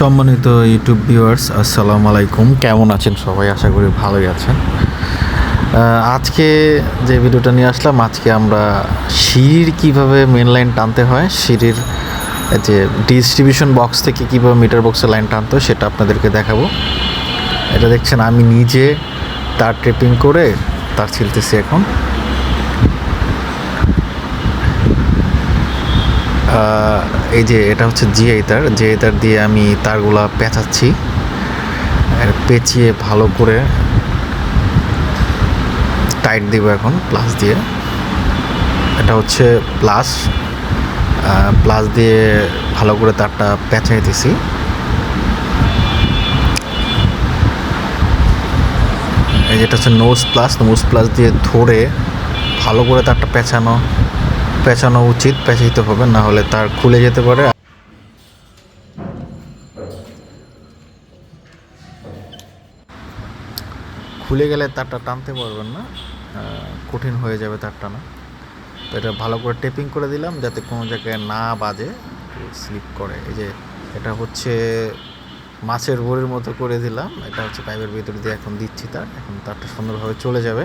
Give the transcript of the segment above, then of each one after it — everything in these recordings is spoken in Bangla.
সম্মানিত ইউটিউব ভিউয়ার্স আসসালামু আলাইকুম। কেমন আছেন সবাই? আশা করি ভালোই আছেন। আজকে যে ভিডিওটা নিয়ে আসলাম, আজকে আমরা সিঁড়ির কীভাবে মেন লাইন টানতে হয়, সিঁড়ির যে ডিস্ট্রিবিউশন বক্স থেকে কীভাবে মিটার বক্সে লাইন টানতে হয়, সেটা আপনাদেরকে দেখাবো। এটা দেখছেন, আমি নিজে তার ট্রিপিং করে তার ছিলতেছি এখন। এই যে এটা হচ্ছে জিআই তার জিআই তার দিয়ে আমি তারগুলা পেঁচাচ্ছি। পেঁচিয়ে ভালো করে টাইট দিব এখন প্লাস দিয়ে। এটা হচ্ছে প্লাস। প্লাস দিয়ে ভালো করে তারটা পেঁচাই দিছি। এই যেটা হচ্ছে নোজ প্লাস। নোজ প্লাস দিয়ে ধরে ভালো করে তারটা পেঁচানো। পেঁচানো উচিত পেঁচাইতে হবে, না হলে তার খুলে যেতে পারে। খুলে গেলে তারটা টানতে পারবেন না কঠিন হয়ে যাবে তার টানা তো এটা ভালো করে টেপিং করে দিলাম যাতে কোনো জায়গায় না বাজে স্লিপ করে। এই যে এটা হচ্ছে মাছের বড়ির মতো করে দিলাম, এটা হচ্ছে পাইপের ভিতর দিয়ে এখন দিচ্ছি তার, এখন তারটা সুন্দরভাবে চলে যাবে।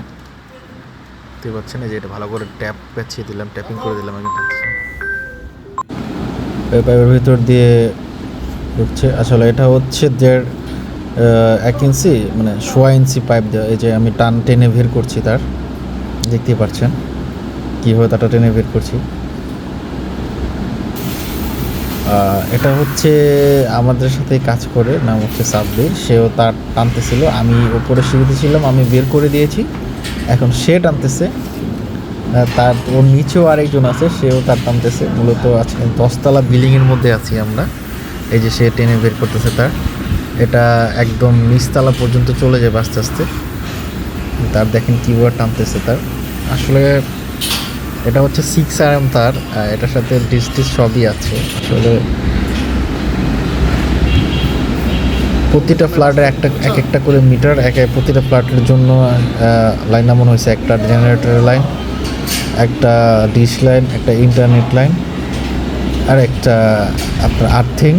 দেখতে পাচ্ছেন যে এটা ভালো করে ট্যাপ পেঁচিয়ে দিলাম ট্যাপিং করে দিলাম এই পাইপের ভিতর দিয়ে ঢুকছে। আসলে এটা হচ্ছে দেড় এক ইঞ্চি মানে সোয়া ইঞ্চি পাইপ দেওয়া। এই যে আমি টান টেনে বের করছি তার। দেখতে পাচ্ছেন কীভাবে তাটা টেনে বের করছি। এটা হচ্ছে আমাদের সাথে কাজ করে, নাম হচ্ছে সাব্বির। সেও তার টানতেছিল। আমি ওপরে সিঁড়িতে ছিলাম, আমি বের করে দিয়েছি। এখন সে টানতেছে তার ওর নিচেও আরেকজন আছে, সেও তার টানতেছে। মূলত আজকে দশতলা বিল্ডিংয়ের মধ্যে আছি আমরা। এই যে সে টেনে বের করতেছে তার। এটা একদম নিচতলা পর্যন্ত চলে যাবে আস্তে আস্তে। তার দেখেন কিবোর্ড টানতেছে তার। আসলে এটা হচ্ছে সিক্স আর এম তার এটার সাথে ডিস্টিস সবই আছে। আসলে প্রতিটা ফ্ল্যাটের একটা এক একটা করে মিটার, এক প্রতিটা ফ্ল্যাটের জন্য লাইন নামানো হয়েছে। একটা জেনারেটরের লাইন একটা ডিশ লাইন একটা ইন্টারনেট লাইন আর একটা আপনার আর্থিং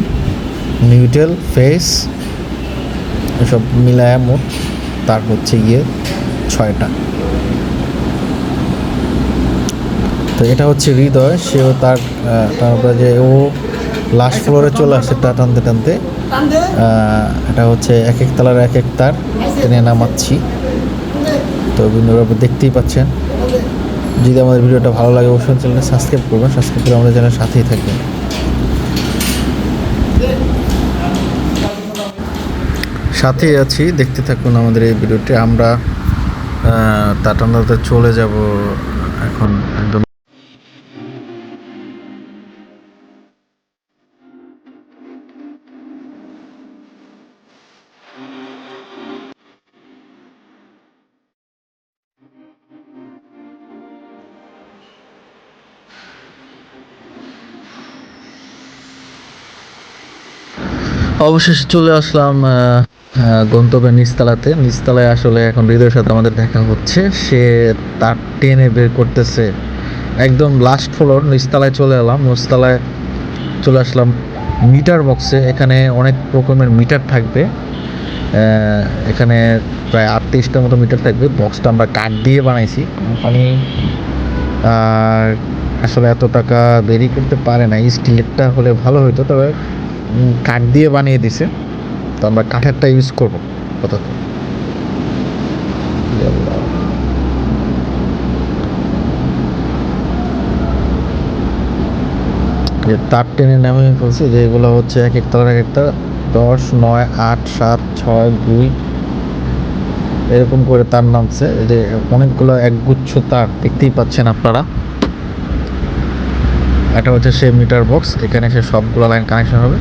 নিউটেল ফেস এসব মিলায় মোট। তার হচ্ছে গিয়ে ছয়টা। তো এটা হচ্ছে হৃদয়। সেও তার তারপরে যে ও লাস্ট ফ্লোরে চলে আসে তা টানতে টানতে। এটা হচ্ছে এক এক তলার এক এক তার টেনে নামাচ্ছি। তো বিন্দুভাবে দেখতেই পাচ্ছেন। যদি আমাদের ভিডিওটা ভালো লাগে অবশ্যই চ্যানেলটা সাবস্ক্রাইব করবেন। সাবস্ক্রাইব করে আমাদের চ্যানেলের সাথেই থাকবেন। সাথেই আছি। দেখতে থাকুন আমাদের এই ভিডিওটি। আমরা আহ, টাটান্দাতে চলে যাব এখন একদম অবশেষে চলে আসলাম গন্তব্যের নিচতলাতে। নিচতলায় আসলে এখন হৃদয়ের সাথে আমাদের দেখা হচ্ছে। সে তার টেনে বের করতেছে একদম লাস্ট ফ্লোর নিচতলায় চলে এলাম। নিচতলায় চলে আসলাম মিটার বক্সে এখানে অনেক রকমের মিটার থাকবে। এখানে প্রায় আটত্রিশটার মতো মিটার থাকবে। বক্সটা আমরা কাঠ দিয়ে বানাইছি। কোম্পানি আসলে এত টাকা দেরি করতে পারে না স্টিলেরটা হলে ভালো হতো তবে কাঠ দিয়ে বানিয়ে দিছে। তো আমরা কাঠেরটা ইউজ করব ইয়াল্লাহ। যে তার টেনে নামে বলছি, যে এগুলো হচ্ছে এক এক তলার এক একটা। দশ, নয়, আট, সাত, ছয়, দুই। এরকম করে তার নামছে যে অনেকগুলো একগুচ্ছ তার, দেখতেই পাচ্ছেন আপনারা। এটা হচ্ছে সে মিটার বক্স এখানে এসে সবগুলো লাইন কানেকশন হবে।